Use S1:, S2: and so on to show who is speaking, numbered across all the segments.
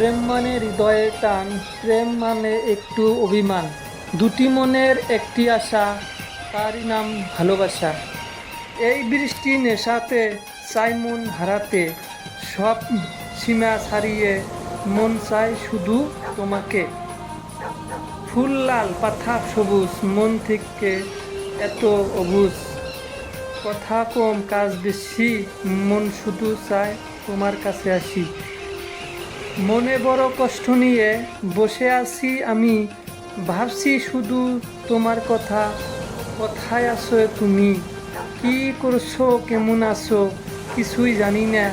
S1: প্রেম মানে হৃদয়ে টান, প্রেম মানে একটু অভিমান। দুটি মনের একটি আশা, তারই নাম ভালোবাসা। এই বৃষ্টি নেশাতে চাই মন হারাতে, সব সীমা ছাড়িয়ে মন চায় শুধু তোমাকে। ফুল লাল পাতা সবুজ, মন থেকে এত অবুজ। কথা কম, কাজ বেশি, মন শুধু চায় তোমার কাছে আসি। মনে বড় কষ্ট নিয়ে বসে আছি আমি। ভাবছি শুধু তোমার কথা, কোথায় আছো তুমি? কি করছ, কেমন আছো? কিছুই জানি না।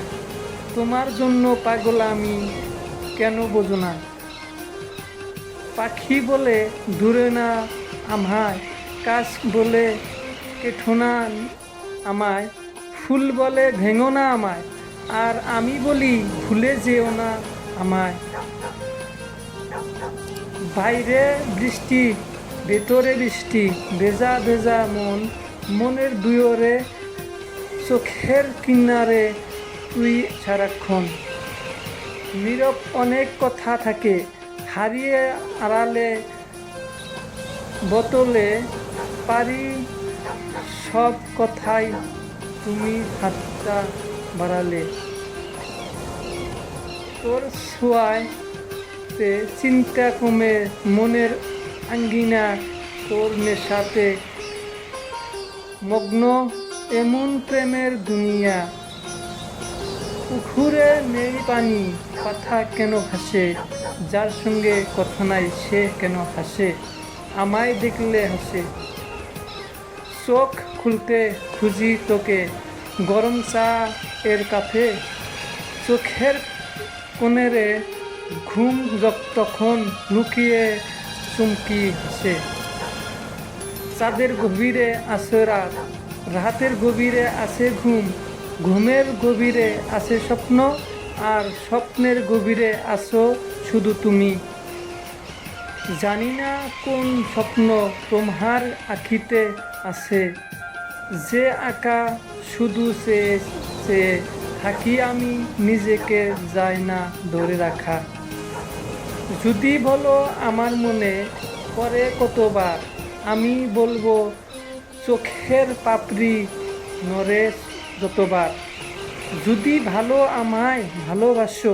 S1: তোমার জন্য পাগল আমি, কেন বোঝো না? পাখি বলে দূরে না আমায় কাশ বলে কেঠো না আমায়। ফুল বলে ভেঙো না আমায়, আর আমি বলি ভুলে যেও না। আমায় বাইরে বৃষ্টি, ভেতরে বৃষ্টি, ভেজা ভেজা মন, মনের দুয়রে, চোখের কিনারে তুই সারাক্ষণ। নীরব অনেক কথা থাকে, হারিয়ে আড়ালে বোতলে পারি সব কথাই তুমি হাতটা বাড়ালে। তোর ছোঁয়াতে চিন্তা কমে মনের আঙ্গিনা তোর নেশাতে। মগ্ন এমন প্রেমের দুনিয়া পুকুরে নেই পানি, কথা কেন হাসে যার সঙ্গে কথা নাই, সে কেন হাসে? আমায় দেখলে হাসে। চোখ খুলতে খুঁজি তোকে, গরম চা এর কাফে। চোখের কোণেরে ঘুম তখন লুকিয়ে চুমকি হাসে চাঁদের গভীরে আছে রাত, রাতের গভীরে আছে ঘুম, ঘুমের গভীরে আছে স্বপ্ন, আর স্বপ্নের গভীরে আছো শুধু তুমি। জানি না কোন স্বপ্ন তোমার আখিতে আছে, যে আঁকা শুধু সে সে থাকি আমি নিজেকে যাই না ধরে রাখা। যদি বলো আমার মনে পরে কতবার, আমি বলব চোখের পাপড়ি নরে যতবার। যদি ভালো আমায় ভালোবাসো,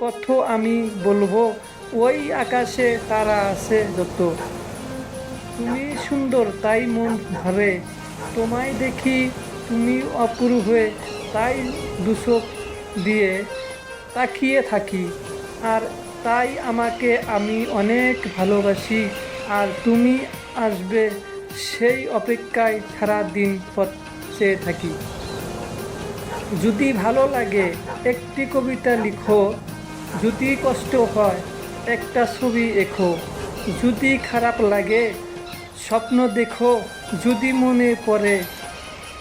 S1: কত আমি বলব, ওই আকাশে তারা আছে যত। তুমি সুন্দর, তাই মন ধরে তোমায় দেখি তুমি অপুরু হয়ে তাই দুচোখ দিয়ে তাকিয়ে থাকি। আর তাই আমাকে আমি অনেক ভালোবাসি। আর তুমি আসবে সেই অপেক্ষায় সারা দিন পথ চেয়ে থাকি। যদি ভালো লাগে একটি কবিতা লিখো। যদি কষ্ট হয় একটা ছবি এঁকো। যদি খারাপ লাগে স্বপ্ন দেখো। যদি মনে পড়ে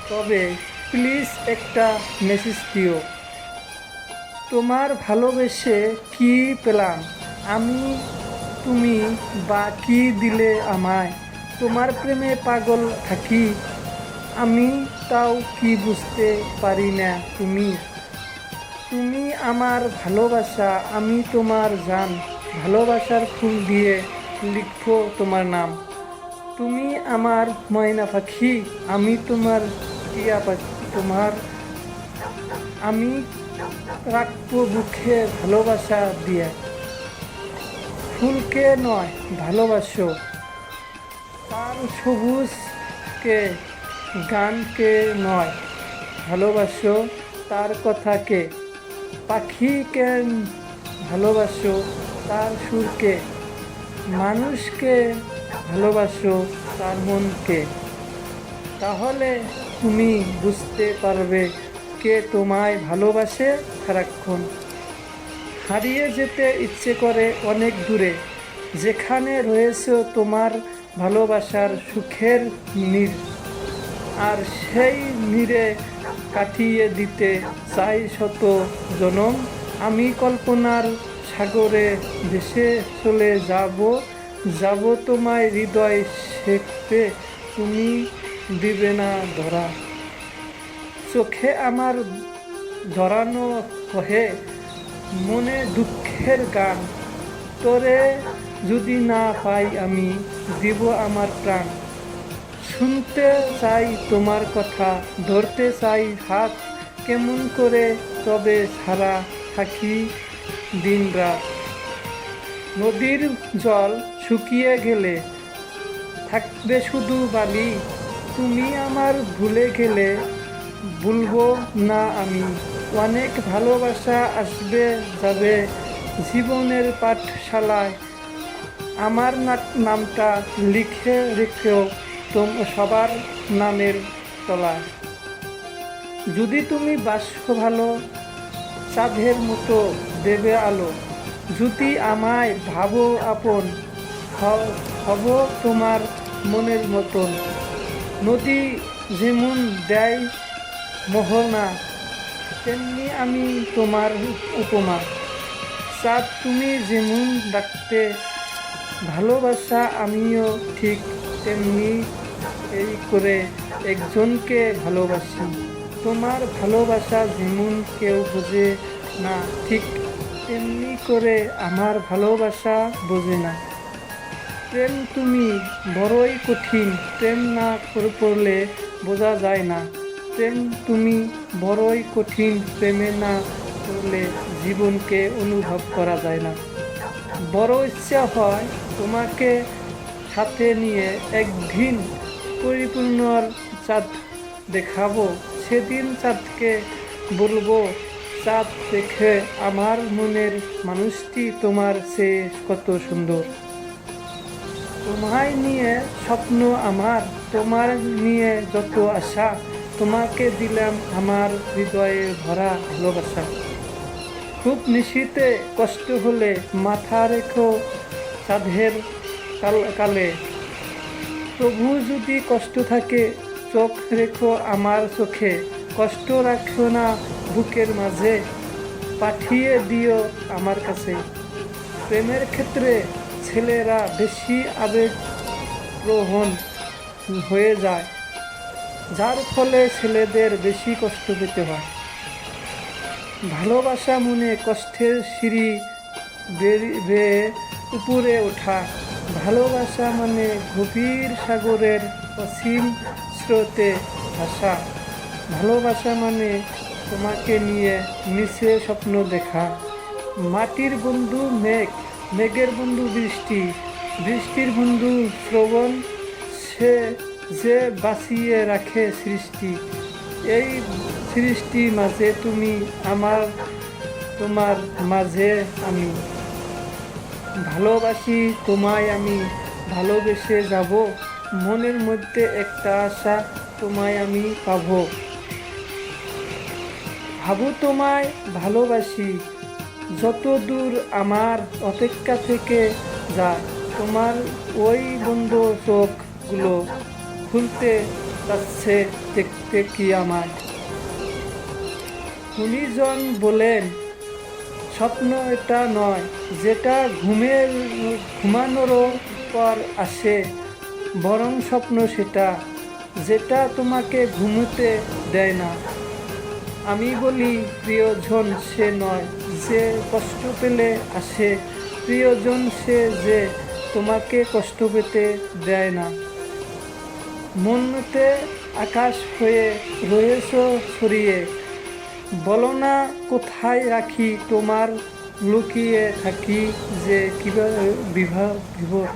S1: তবে প্লিজ একটা মেসেজ দিও। তোমার ভালোবেসে কি পেলাম? আমি, তুমি বা কি দিলে আমায়? তোমার প্রেমে পাগল থাকি। আমি তাও কি বুঝতে পারি না তুমি? তুমি আমার ভালোবাসা, আমি তোমার জান। ভালোবাসার ফুল দিয়ে লিখব তোমার নাম। তুমি আমার ময়না পাখি, আমি তোমার টিয়া পাখি। তোমার আমি রাখব বুকে ভালোবাসা দিয়ে। ফুলকে নয়, ভালোবাসো। তার সবুজকে, গানকে নয়, ভালোবাসো তার কথাকে। পাখিকে ভালোবাসো তার সুরকে। মানুষকে ভালোবাসো তার মনকে। তাহলে তুমি বুঝতে পারবে কে তোমায় ভালোবাসে সারাক্ষণ। হারিয়ে যেতে ইচ্ছে করে অনেক দূরে, যেখানে রয়েছে তোমার ভালোবাসার সুখের নীর। আর সেই নীরে কাটিয়ে দিতে চাই শত জনম। আমি কল্পনার সাগরে ভেসে চলে যাব যাব তোমায় হৃদয় শেখতে তুমি দিবে না ধরা। চোখে আমার ধরানো কহে, মনে দুঃখের গান। তোরে যদি না পাই আমি, দিব আমার প্রাণ শুনতে চাই তোমার কথা ধরতে চাই হাত কেমন করে তবে সারা থাকি দিন রাত নদীর জল শুকিয়ে গেলে, থাকবে শুধু বালি। তুমি আমার ভুলে গেলে ভুলবো না আমি। অনেক ভালোবাসা আসবে যাবে জীবনের পাঠশালায়। আমার নামটা লিখে রেখেও তোম সবার নামের তলায়। যদি তুমি বাস্য ভালো, চাঁদের মতো দেবে আলো। যদি আমায় ভাবো আপন হব তোমার মনের মতন। নদী যেমন দেয় মোহনা, তেমনি আমি তোমার উপমা। চাঁদ তুমি যেমন ডাকতে, ভালোবাসা আমিও ঠিক তেমনি এই করে একজনকে ভালোবাসি। তোমার ভালোবাসা যেমন কেউ বোঝে না, ঠিক তেমনি করে আমার ভালোবাসা বোঝে না। প্রেম তুমি বড়ই কঠিন। প্রেম না করে পড়লে বোঝা যায় না। প্রেম তুমি বড়ই কঠিন। প্রেমে না করলে জীবনকে অনুভব করা যায় না। বড় ইচ্ছা হয় তোমাকে সাথে নিয়ে একদিন পরিপূর্ণ চাঁদ দেখাবো। সেদিন চাঁদকে বলব, চাঁদ দেখে আমার মনের মানুষটি তোমার চেয়ে কত সুন্দর। তোমায় নিয়ে স্বপ্ন আমার, তোমার নিয়ে যত আশা, তোমাকে দিলাম আমার হৃদয়ে ভরা ভালোবাসা। খুব নিশীতে কষ্ট হলে মাথা রেখো চাঁদের কাল- কালে। তবু যদি কষ্ট থাকে, চোখ রেখো আমার চোখে। কষ্ট রাখো না বুকের মাঝে, পাঠিয়ে দিও আমার কাছে। প্রেমের ক্ষেত্রে ছেলেরা বেশি আবেগ প্রহণ হয়ে যায়, যার ফলে ছেলেদের বেশি কষ্ট পেতে হয়। ভালোবাসা মনে কষ্টের সিঁড়ি বেয়ে উপরে ওঠা। ভালোবাসা মানে গভীর সাগরের অসীম স্রোতে ভাসা। ভালোবাসা মানে তোমাকে নিয়ে মিশে স্বপ্ন দেখা। মাটির বন্ধু মেঘ মেঘের বন্ধু বৃষ্টি, বৃষ্টির বন্ধু শ্রবণ, সে যে বাঁচিয়ে রাখে সৃষ্টি। এই সৃষ্টি মাঝে তুমি আমার, তোমার মাঝে আমি। ভালোবাসি তোমায় আমি, ভালোবেসে যাব। মনের মধ্যে একটা আশা তোমায় আমি পাব। ভাবো তোমায় ভালোবাসি। যত দূর আমার অপেক্ষা থেকে যা, তোমার ওই বন্ধ চোখগুলো খুলতে যাচ্ছে দেখতে কি আমার? গুণীজন বলেন, স্বপ্ন এটা নয়, যেটা ঘুমের ঘুমানোর পর আসে, বরং স্বপ্ন সেটা, যেটা তোমাকে ঘুমোতে দেয় না। আমি বলি, প্রিয়জন সে নয়। যে কষ্ট পেলে আসে, প্রিয়জন সে যে তোমাকে কষ্ট পেতে দেয় না। মনতে আকাশ হয়ে রয়েছ ছড়িয়ে, বলো না কোথায় রাখি তোমার, লুকিয়ে থাকি যে কীভাবে বিবাহ বিভোর